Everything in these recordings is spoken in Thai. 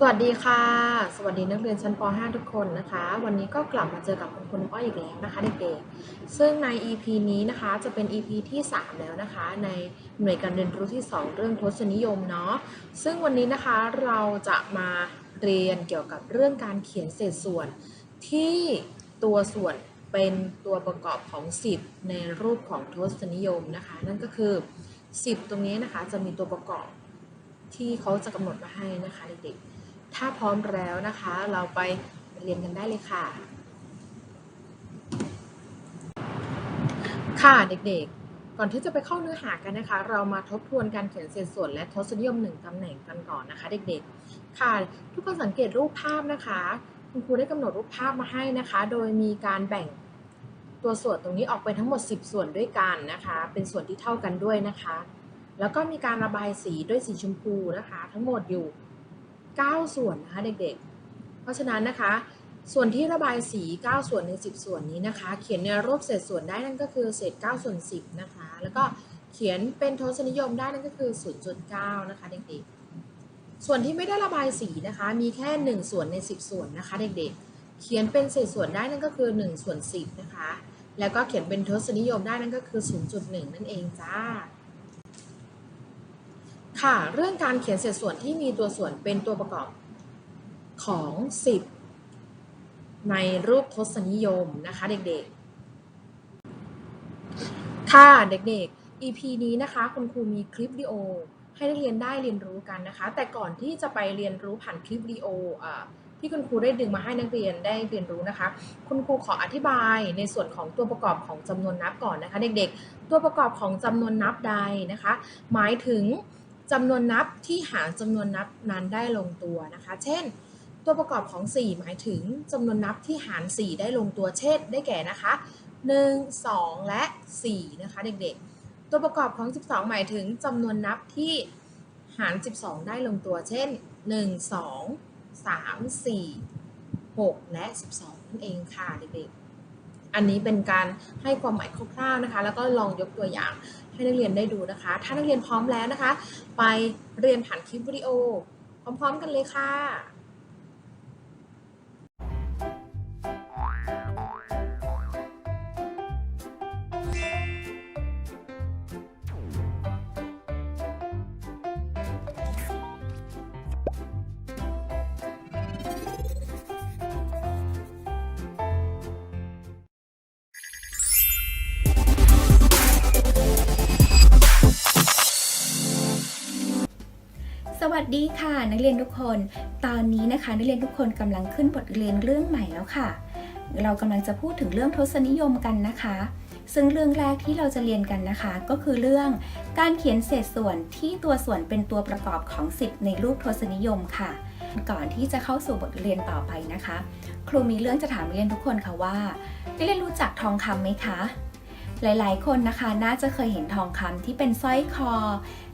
สวัสดีค่ะ สวัสดีนักเรียนชั้นป .5 ทุกคนนะคะ วันนี้ก็กลับมาเจอกับคุณครูน้ำอ้อยอีกแล้วนะคะเด็กๆ ซึ่งใน EP นี้นะคะจะเป็น EP ที่ 3 แล้วนะคะ ในหน่วยการเรียนรู้ที่ 2 เรื่องทศนิยมเนาะ ซึ่งวันนี้นะคะเราจะมาเรียนเกี่ยวกับเรื่องการเขียนเศษส่วน ที่ตัวส่วนเป็นตัวประกอบของ 10 ในรูปของทศนิยมนะคะ นั่นก็คือ 10 ตรงนี้นะคะจะมีตัวประกอบที่เขาจะกำหนดมาให้นะคะเด็กๆ ถ้าพร้อมแล้วนะคะ เราไปเรียนกันได้เลยค่ะ ค่ะเด็กๆ ก่อนที่จะไปเข้าเนื้อหากันนะคะ เรามาทบทวนการเขียนเศษส่วนและทศนิยมหนึ่งตำแหน่งกันก่อนนะคะ เด็กๆ ค่ะ ทุกคนสังเกตรูปภาพนะคะ คุณครูได้กำหนดรูปภาพมาให้นะคะ โดยมีการแบ่งตัวส่วนตรงนี้ออกเป็นทั้งหมด 10 ส่วนด้วยกันนะคะ เป็นส่วนที่เท่ากันด้วยนะคะ แล้วก็มีการระบายสีด้วยสีชมพูนะคะ ทั้งหมดอยู่ 9 ส่วนนะคะเด็กๆ เพราะฉะนั้นนะคะ ส่วนที่ระบายสี 9 ส่วนใน 10 ส่วนนี้นะคะ เขียนในรูปเศษส่วนได้นั่นก็คือเศษ 9 ส่วน 10 นะคะ แล้วก็เขียนเป็นทศนิยมได้นั่นก็คือ 0.9 นะคะเด็กๆ ส่วนที่ไม่ได้ระบายสีนะคะ มีแค่ 1 ส่วนใน 10 ส่วนนะคะเด็กๆ เขียนเป็นเศษส่วนได้นั่นก็คือ 1 ส่วน 10 นะคะ แล้วก็เขียนเป็นทศนิยมได้นั่นก็คือ 0.1 นั่นเองจ้า ค่ะ เรื่องการเขียนเศษส่วนที่มีตัวส่วนเป็นตัวประกอบของ 10 ในรูปทศนิยมนะคะเด็กๆ ค่ะเด็กๆ EP นี้นะคะคุณครูมีคลิปวิดีโอให้นักเรียนได้เรียนรู้กันนะคะ แต่ก่อนที่จะไปเรียนรู้ผ่านคลิปวิดีโอที่คุณครูได้ดึงมาให้นักเรียนได้เรียนรู้นะคะ คุณครูขออธิบายในส่วนของตัวประกอบของจำนวนนับก่อนนะคะ เด็กๆ ตัวประกอบของจำนวนนับใดนะคะ หมายถึง จำนวนนับที่หารจำนวนนับนั้นได้ลงตัวนะคะ เช่น ตัวประกอบของ 4 หมายถึงจำนวนนับที่หาร 4 ได้ลงตัวเช่น ได้แก่นะคะ 1 2 และ 4 นะคะเด็กๆ ตัวประกอบของ 12 หมายถึงจำนวนนับที่หาร 12 ได้ลงตัว เช่น 1 2 3 4 6 และ 12 นั่นเองค่ะเด็กๆ อันนี้เป็นการให้ความหมายคร่าวๆนะคะ แล้วก็ลองยกตัวอย่าง ให้นักเรียนได้ดูนะคะ ถ้านักเรียนพร้อมแล้วนะคะ ไปเรียนผ่านคลิปวิดีโอ พร้อมๆกันเลยค่ะ สวัสดีค่ะ นักเรียนทุกคน ตอนนี้นะคะ นักเรียนทุกคนกำลังขึ้นบทเรียนเรื่องใหม่แล้วค่ะ เรากำลังจะพูดถึงเรื่องทศนิยมกันนะคะ ซึ่งเรื่องแรกที่เราจะเรียนกันนะคะ ก็คือเรื่องการเขียนเศษส่วนที่ตัวส่วนเป็นตัวประกอบของ10ในรูปทศนิยมค่ะ ก่อนที่จะเข้าสู่บทเรียนต่อไปนะคะ ครูมีเรื่องจะถามนักเรียนทุกคนค่ะว่านักเรียนรู้จักทองคำไหมคะหลาย ๆ คนนะคะน่าจะเคยเห็นทองคำที่เป็นสร้อยคอ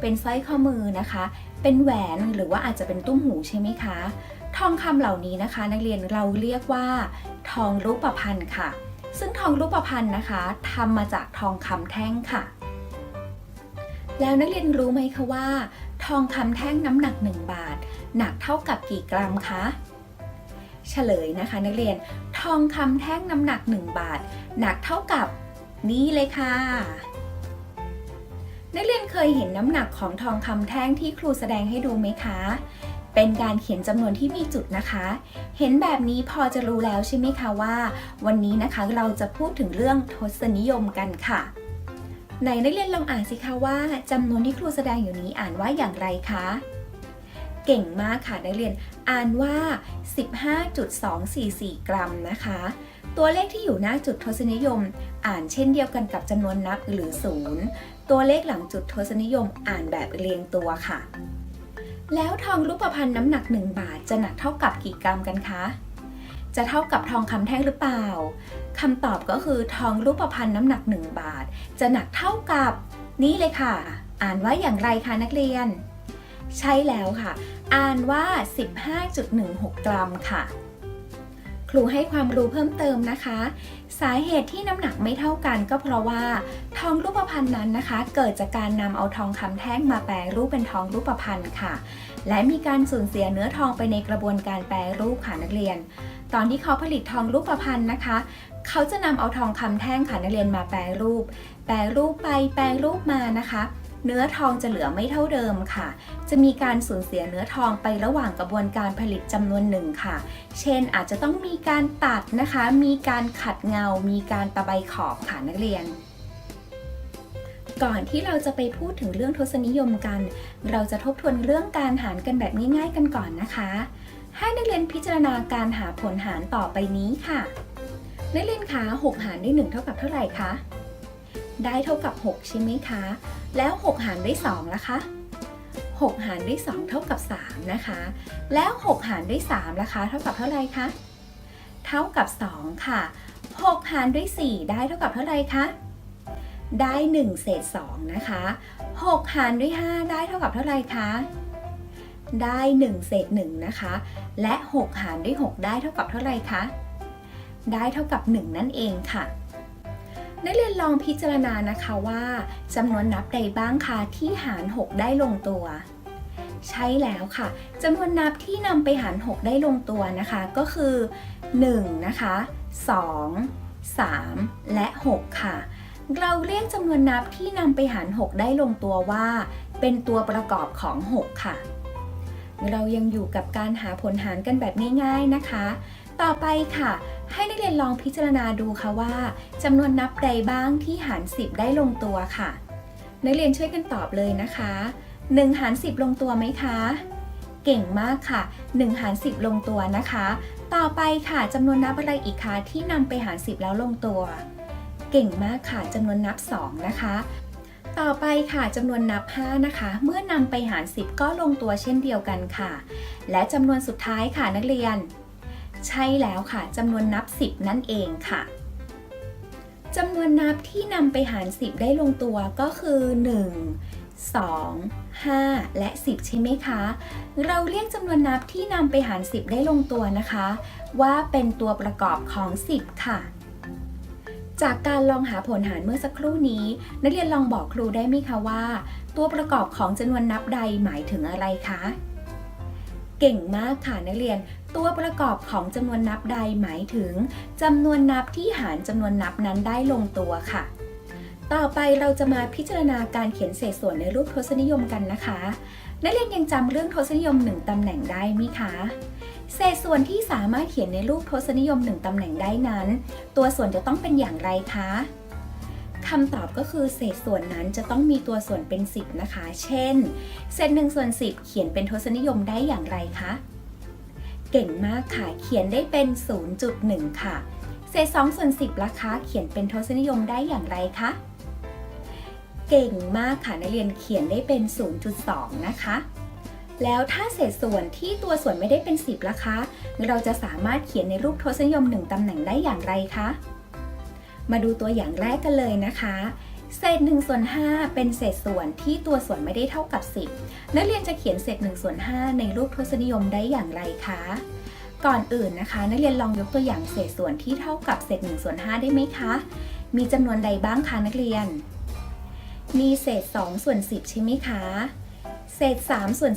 เป็นสร้อยข้อมือนะคะ เป็นแหวนหรือว่าอาจจะเป็นตุ้มหูใช่ไหมคะ ทองคำเหล่านี้นะคะ นักเรียนเราเรียกว่า ทองรูปพรรณค่ะ ซึ่งทองรูปพรรณนะคะทำมาจากทองคำแท่งค่ะ แล้วนักเรียนรู้ไหมคะว่า ทองคำแท่งน้ำหนัก 1 บาท หนักเท่ากับกี่กรัมคะเฉลยนะคะ นักเรียนทองคำแท่งน้ำหนัก 1 บาท หนักเท่ากับนี่เลยค่ะ นักเรียนเคยเห็นน้ำหนักของทองคำแท่งที่ครูแสดงให้ดูไหมคะ เป็นการเขียนจำนวนที่มีจุดนะคะ เห็นแบบนี้พอจะรู้แล้วใช่ไหมคะว่า วันนี้นะคะเราจะพูดถึงเรื่องทศนิยมกันค่ะไหนนักเรียนลองอ่านสิคะว่าจำนวนที่ครูแสดงอยู่นี้อ่านว่าอย่างไรคะ เก่งมากค่ะนักเรียน อ่านว่า 15.244 กรัมนะคะ ตัวเลขที่อยู่หน้าจุดทศนิยม อ่านเช่นเดียวกันกับจำนวนนับหรือศูนย์ตัวเลขหลังจุดทศนิยมอ่านแบบเรียงตัวค่ะ แล้วทองรูปพรรณน้ำหนัก 1 บาทจะหนักเท่ากับกี่กรัมกันคะ จะเท่ากับทองคำแท่งหรือเปล่าคำตอบก็คือทองรูปพรรณน้ำหนัก 1 บาท จะหนักเท่ากับ นี่เลยค่ะ อ่านว่าอย่างไรคะนักเรียน ใช่แล้วค่ะ อ่านว่า 15.16 กรัมค่ะ ครูให้ความรู้เพิ่มเติมนะคะ สาเหตุที่น้ำหนักไม่เท่ากันก็เพราะว่า ทองรูปพรรณนั้นนะคะ เกิดจากการนำเอาทองคำแท่งมาแปรรูปเป็นทองรูปพรรณค่ะ และมีการสูญเสียเนื้อทองไปในกระบวนการแปรรูปค่ะนักเรียน ตอนที่เขาผลิตทองรูปพรรณนะคะ เขาจะนำเอาทองคำแท่งค่ะนักเรียนมาแปรรูป แปรรูปไปแปรรูปมานะคะ เนื้อทองจะเหลือไม่เท่าเดิมค่ะ จะมีการสูญเสียเนื้อทองไประหว่างกระบวนการผลิตจำนวนหนึ่งค่ะ เช่นอาจจะต้องมีการตัดนะคะ มีการขัดเงา มีการตะไบขอบค่ะนักเรียนก่อนที่เราจะไปพูดถึงเรื่องทศนิยมกัน เราจะทบทวนเรื่องการหารกันแบบง่าย ๆ กันก่อนนะคะ ให้นักเรียนพิจารณาการหาผลหารต่อไปนี้ค่ะ นักเรียนคะ6หารด้วย1เท่ากับเท่าไหร่คะ ได้เท่ากับ 6 ใช่ไหมคะ แล้ว 6 หารด้วย2ล่ะคะ 6 หารด้วย 2 เท่ากับ 3 นะคะ แล้ว 6 หารด้วย3ล่ะคะ เท่ากับเท่าไหร่คะ เท่ากับ 2 ค่ะ 6 หารด้วย 4 ได้เท่ากับเท่าไหร่คะ ได้ 1 เศษ 2 นะคะ 6 หารด้วย 5 ได้เท่ากับเท่าไหร่คะ ได้ 1 เศษ 1 นะคะ และ 6 หารด้วย 6 ได้เท่ากับเท่าไหร่คะ ได้เท่ากับ 1 นั่นเองค่ะ นักเรียนลองพิจารณานะคะว่าจำนวนนับใดบ้างคะที่หาร 6 ได้ลงตัว ใช่แล้วค่ะจำนวนนับที่นำไปหาร 6 ได้ลงตัวนะคะ ก็คือ 1 นะคะ 2 3 และ 6 ค่ะ เราเรียกจำนวนนับที่นำไปหาร 6 ได้ลงตัวว่า เป็นตัวประกอบของ 6 ค่ะ เรายังอยู่กับการหาผลหารกันแบบง่ายๆนะคะ ต่อไปค่ะ ให้นักเรียนลองพิจารณาดูค่ะว่าจำนวนนับใดบ้างที่หาร 10 ได้ลงตัวค่ะ นักเรียนช่วยกันตอบเลยนะคะ 1 หาร 10 ลงตัวไหมคะ เก่งมากค่ะ 1 หาร 10 ลงตัวนะคะ ต่อไปค่ะจำนวนนับอะไรอีกคะที่นำไปหาร 10 แล้วลงตัว เก่งมากค่ะจำนวนนับ 2 นะคะ ต่อไปค่ะจำนวนนับ 5 นะคะ เมื่อนำไปหาร 10 ก็ลงตัวเช่นเดียวกันค่ะ และจำนวนสุดท้ายค่ะนักเรียน ใช่แล้วค่ะจำนวนนับ 10 นั่นเองค่ะจำนวนนับที่นำไปหาร 10 ได้ลงตัวก็คือ 1 2 5 และ 10 ใช่ไหมคะ เราเรียกจำนวนนับที่นำไปหาร 10 ได้ลงตัวนะคะ ว่าเป็นตัวประกอบของ 10 ค่ะ จากการลองหาผลหารเมื่อสักครู่นี้ นักเรียนลองบอกครูได้ไหมคะว่า ตัวประกอบของจำนวนนับใดหมายถึงอะไรคะ เก่งมากค่ะนักเรียน ตัวประกอบของจำนวนนับใดหมายถึงจำนวนนับที่หารจำนวนนับนั้นได้ลงตัวค่ะ ต่อไปเราจะมาพิจารณาการเขียนเศษส่วนในรูปทศนิยมกันนะคะ นักเรียนยังจำเรื่องทศนิยม 1ตำแหน่งได้ไหมคะเศษส่วนที่สามารถเขียนในรูปทศนิยม 1ตำแหน่งได้นั้น ตัวส่วนจะต้องเป็นอย่างไรคะคำตอบก็คือเศษส่วนนั้นจะต้องมีตัวส่วนเป็น 10 นะคะ เช่น เศษ1ส่วน10 เขียนเป็นทศนิยมได้อย่างไรคะ เก่งมากค่ะ เขียนได้เป็น 0.1 ค่ะ เศษ2ส่วน10ล่ะคะเขียนเป็นทศนิยมได้อย่างไรคะ เก่งมากค่ะนักเรียนเขียนได้เป็น 0.2 นะคะ แล้วถ้าเศษส่วนที่ตัวส่วนไม่ได้เป็น 10ล่ะคะเราจะสามารถเขียนในรูปทศนิยม 1ตำแหน่งได้อย่างไรคะ มาดูตัวอย่างแรกกันเลยนะคะ เศษ1ส่วน5เป็นเศษส่วนที่ตัวส่วนไม่ได้เท่ากับ 10 นักเรียนจะเขียนเศษ1ส่วน5ในรูปทศนิยมได้อย่างไรคะ ก่อนอื่นนะคะ นักเรียนลองยกตัวอย่างเศษส่วนที่เท่ากับเศษ1ส่วน5ได้ไหมคะ มีจำนวนใดบ้างคะนักเรียน มีเศษ2ส่วน10 ใช่ไหมคะ เศษ3ส่วน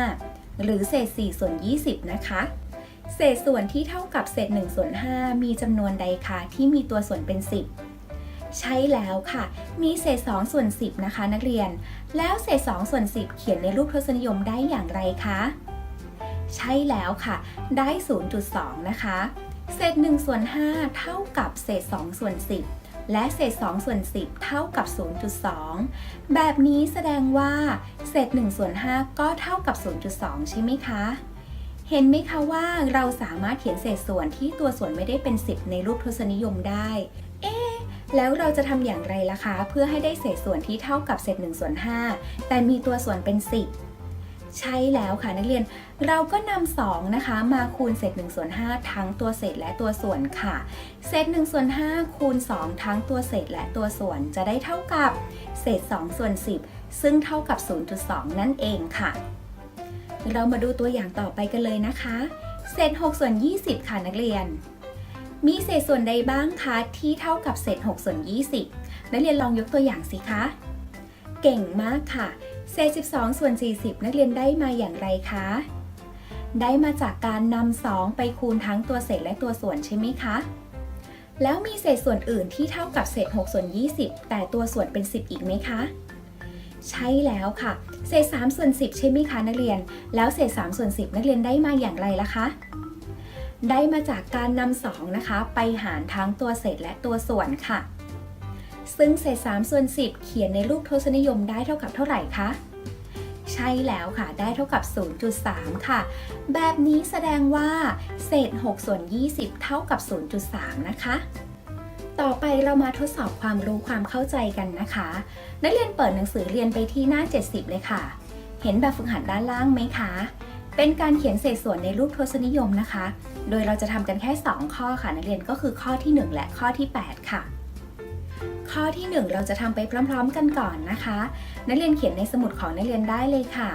15 หรือเศษ4ส่วน20 นะคะเศษส่วนที่เท่ากับเศษ1ส่วน5มีจำนวนใดคะที่มีตัวส่วนเป็น 10 ใช่แล้วค่ะ มีเศษ2ส่วน10 นะคะ นักเรียน แล้วเศษ2ส่วน10 เขียนในรูปทศนิยมได้อย่างไรคะ ใช่แล้วค่ะ ได้ 0.2 นะคะ เศษ1ส่วน5เท่ากับเศษ2ส่วน10 และเศษ2ส่วน10 เท่ากับ 0.2 แบบนี้แสดงว่า เศษ1ส่วน5ก็เท่ากับ 0.2 ใช่ไหมคะเห็นไหมคะว่าเราสามารถเขียนเศษส่วนที่ตัวส่วนไม่ได้เป็น 10 ในรูปทศนิยมได้ แล้วเราจะทำอย่างไรล่ะคะ เพื่อให้ได้เศษส่วนที่เท่ากับเศษ1ส่วน5แต่มีตัวส่วนเป็น 10 ใช่แล้วค่ะนักเรียน เราก็นำ2นะคะ มาคูณเศษ1ส่วน5ทั้งตัวเศษและตัวส่วนค่ะ เศษ1ส่วน5คูณ 2 ทั้งตัวเศษและตัวส่วนจะได้เท่ากับเศษ2ส่วน10 ซึ่งเท่ากับ 0.2 นั่นเองค่ะ เรามาดูตัวอย่างต่อไปกันเลยนะคะ เศษ6ส่วน20 ค่ะนักเรียน มีเศษส่วนใดบ้างคะที่เท่ากับเศษ 6 ส่วน 20 นักเรียนลองยกตัวอย่างสิคะ เก่งมากค่ะ เศษ 12 ส่วน 40 นักเรียนได้มาอย่างไรคะ ได้มาจากการนำ2ไปคูณทั้งตัวเศษและตัวส่วนใช่ไหมคะ แล้วมีเศษส่วนอื่นที่เท่ากับเศษ 6 ส่วน 20 แต่ตัวส่วนเป็น 10 อีกไหมคะใช่แล้วค่ะ เศษ3ส่วน10 ใช่ไหมคะนักเรียน แล้วเศษ3ส่วน10 นักเรียนได้มาอย่างไรล่ะคะ ได้มาจากการนำ2นะคะ ไปหารทั้งตัวเศษและตัวส่วนค่ะ ซึ่งเศษ3ส่วน10 เขียนในรูปทศนิยมได้เท่ากับเท่าไหร่คะใช่แล้วค่ะ ได้เท่ากับ 0.3 ค่ะ แบบนี้แสดงว่าเศษ 6 ส่วน 20 เท่ากับ 0.3 นะคะ ต่อไปเรามาทดสอบความรู้ความเข้าใจกันนะคะ นักเรียนเปิดหนังสือเรียนไปที่หน้า 70 เลยค่ะ เห็นแบบฝึกหัดด้านล่างไหมคะ เป็นการเขียนเศษส่วนในรูปทศนิยมนะคะ โดยเราจะทำกันแค่ 2 ข้อค่ะนักเรียนก็คือข้อที่ 1 และข้อที่ 8 ค่ะ ข้อที่ 1 เราจะทำไปพร้อม ๆ กันก่อนนะคะ นักเรียนเขียนในสมุดของนักเรียนได้เลยค่ะ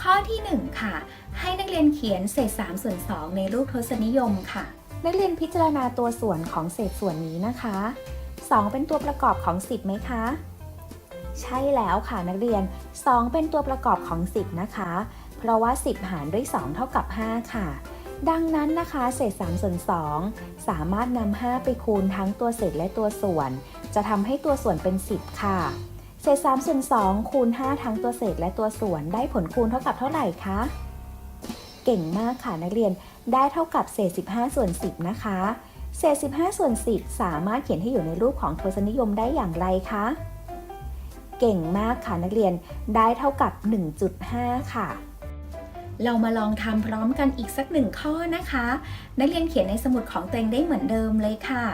ข้อที่ 1 ค่ะ ให้นักเรียนเขียนเศษ3ส่วน2ในรูปทศนิยมค่ะ นักเรียนพิจารณาตัวส่วนของเศษส่วนนี้นะคะ 2 เป็นตัวประกอบของ 10ไหมคะใช่แล้วค่ะนักเรียน 2 เป็นตัวประกอบของ 10 นะคะ เพราะว่า 10 หารด้วย 2 เท่ากับ 5 ค่ะ ดังนั้นนะคะ เศษ3ส่วน2สามารถนำ5ไปคูณทั้งตัวเศษและตัวส่วน จะทำให้ตัวส่วนเป็น 10 ค่ะ เศษ3ส่วน2คูณ 5 ทั้งตัวเศษและตัวส่วนได้ผลคูณเท่ากับเท่าไหร่คะ เก่งมากค่ะนักเรียน ได้เท่ากับเศษ 15 ส่วน 10 นะคะ เศษ 15 ส่วน 10 สามารถเขียนให้อยู่ในรูปของทศนิยมได้อย่างไรคะเก่งมากค่ะนักเรียนได้เท่ากับ 1.5 ค่ะ เรามาลองทำพร้อมกันอีกสักหนึ่งข้อนะคะ นักเรียนเขียนในสมุดของตัวเองได้เหมือนเดิมเลยค่ะ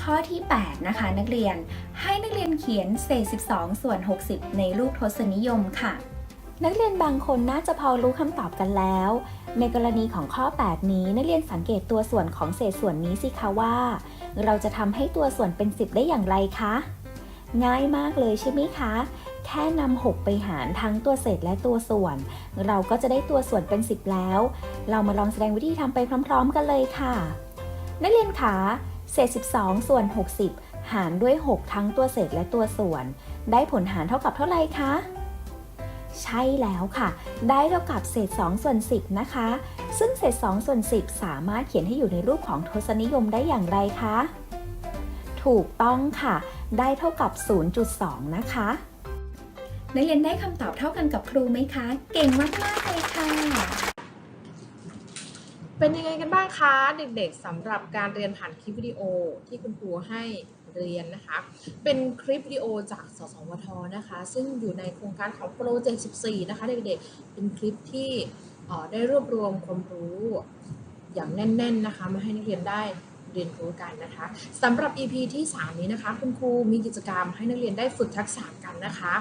ข้อที่ 8 นะคะ นักเรียนให้นักเรียนเขียนเศษ 12 ส่วน 60 ในรูปทศนิยมค่ะ นักเรียนบางคนน่าจะพอรู้คำตอบกันแล้ว ในกรณีของข้อ 8 นี้นักเรียนสังเกตตัวส่วนของเศษส่วนนี้สิคะว่า เราจะทำให้ตัวส่วนเป็น 10 ได้อย่างไรคะ ง่ายมากเลยใช่ไหมคะ แค่นำ6ไปหารทั้งตัวเศษและตัวส่วน เราก็จะได้ตัวส่วนเป็น 10 แล้ว เรามาลองแสดงวิธีทำไปพร้อม ๆ กันเลยค่ะ นักเรียนคะเศษ 12 ส่วน 60 หารด้วย 6 ทั้งตัวเศษและตัวส่วน ได้ผลหารเท่ากับเท่าไหร่คะใช่แล้วค่ะ ได้เท่ากับเศษ 2 ส่วน 10 นะคะ ซึ่งเศษ 2 ส่วน 10 สามารถเขียนให้อยู่ในรูปของทศนิยมได้อย่างไรคะ ถูกต้องค่ะ ได้เท่ากับ 0.2 นะคะนักเรียนได้คำตอบเท่ากันกับครูไหมคะ เก่งมากๆเลยค่ะ เป็นยังไงกันบ้างคะเด็กๆสำหรับการเรียนผ่านคลิปวิดีโอที่คุณครูให้เรียนนะคะ เป็นคลิปวิดีโอจากสสวทนะคะ ซึ่งอยู่ในโครงการของโปรเจกต์14 นะคะเด็กๆ เป็นคลิปที่ได้รวบรวมความรู้อย่างแน่น ๆ นะคะ มาให้นักเรียนได้ เรียนรู้กันนะคะสำหรับ EP ที่ 3 นี้นะคะ คุณครูมีกิจกรรมให้นักเรียนได้ฝึกทักษะกันนะคะ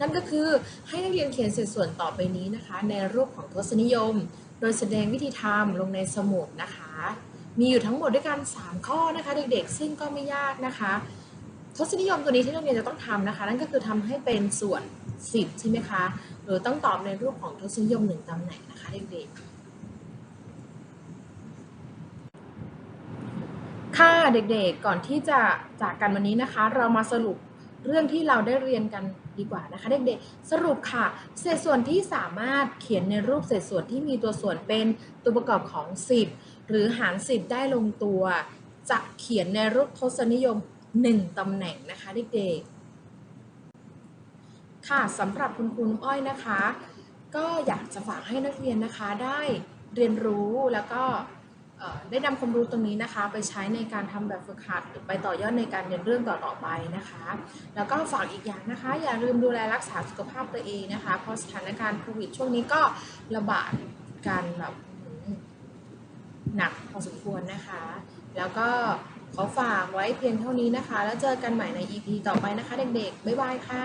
นั่นก็คือให้นักเรียนเขียนเศษส่วนต่อไปนี้นะคะ ในรูปของทศนิยม โดยแสดงวิธีทำลงในสมุดนะคะ มีอยู่ทั้งหมดด้วยกัน 3 ข้อนะคะเด็กๆ ซึ่งก็ไม่ยากนะคะ ทศนิยมตัวนี้ที่นักเรียนจะต้องทำนะคะ นั่นก็คือทำให้เป็นส่วน 10 ใช่ไหมคะ หรือต้องตอบในรูปของทศนิยม1ตำแหน่งนะคะเด็กๆ ค่ะเด็กๆก่อนที่จะจากกันวันนี้นะคะ เรามาสรุปเรื่องที่เราได้เรียนกันดีกว่านะคะเด็กๆ สรุปค่ะ เศษส่วนที่สามารถเขียนในรูปเศษส่วนที่มีตัวส่วนเป็นตัวประกอบของ 10 หรือหาร 10 ได้ลงตัว จะเขียนในรูปทศนิยม 1ตำแหน่งนะคะเด็กๆ ค่ะสำหรับคุณครูอ้อยนะคะ ก็อยากจะฝากให้นักเรียนนะคะได้เรียนรู้แล้วก็ ได้นำความรู้ตรงนี้นะคะ ไปใช้ในการทำแบบฝึกหัดหรือไปต่อยอดในการเรียนเรื่องต่อๆไปนะคะ แล้วก็ฝากอีกอย่างนะคะ อย่าลืมดูแลรักษาสุขภาพตัวเองนะคะ เพราะสถานการณ์โควิดช่วงนี้ก็ระบาดกันแบบอื้อหือหนักพอสมควรนะคะ แล้วก็ขอฝากไว้เพียงเท่านี้นะคะ แล้วเจอกันใหม่ใน EP ต่อไปนะคะเด็กๆ บ๊ายบายค่ะ